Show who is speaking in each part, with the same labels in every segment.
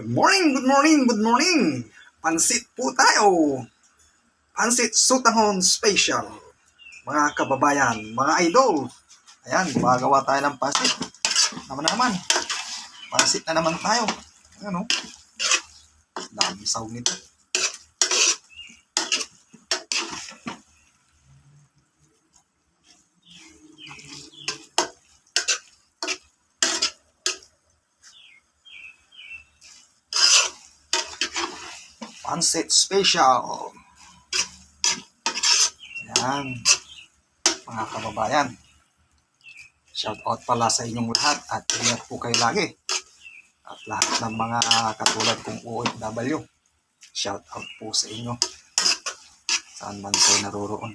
Speaker 1: Good morning, good morning, good morning. Pansit po tayo. Pansit Sutahon Special. Mga kababayan, mga idol. Ayan, gumagawa tayo ng pansit. Naman na naman. Pansit na naman tayo. Ayan o. Dami saw nito. Pansit Special. Ayan. Mga kababayan. Shout out pala sa inyong lahat at ingat po kayo lagi. At lahat ng mga katulad kong OFW. Shout out po sa inyo. Saan man kayo naroroon.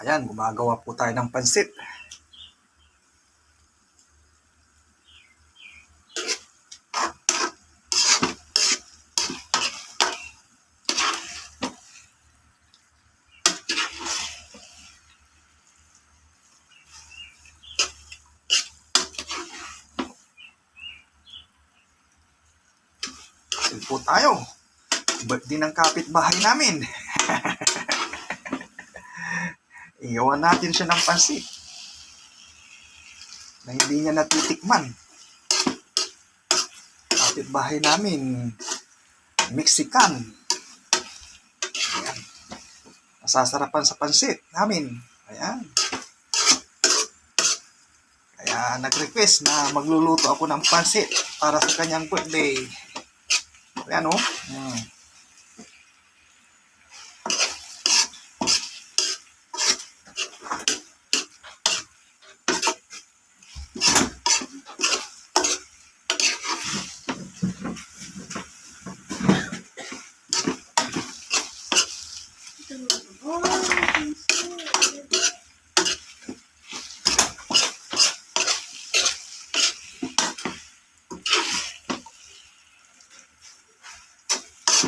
Speaker 1: Ayan, gumagawa po tayo ng pansit. Kain po tayo. Birthday ng kapitbahay namin. Iyawan natin siya ng pansit. Na hindi niya natitikman. Kapitbahay namin, Mexican. Ayan. Masasarapan sa pansit namin. Ayan. Kaya nag-request na magluluto ako ng pansit para sa kanyang birthday. Ayan o. Hmm.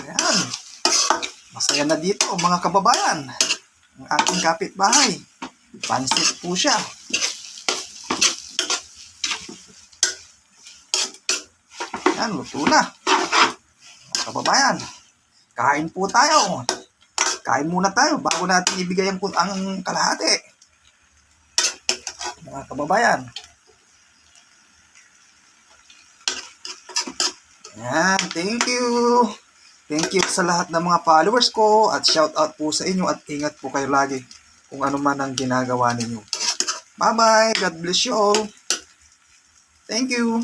Speaker 1: Ayan. Masaya na dito mga kababayan. Ang aking kapitbahay. Pansit po siya. Ayan, luto na. Mga kababayan, kain po tayo. Kain muna tayo bago natin ibigay ang, ang kalahati. Mga kababayan. Ayan, thank you. Thank you sa lahat ng mga followers ko at shout out po sa inyo at ingat po kayo lagi kung ano man ang ginagawa ninyo. Bye-bye. God bless you all. Thank you.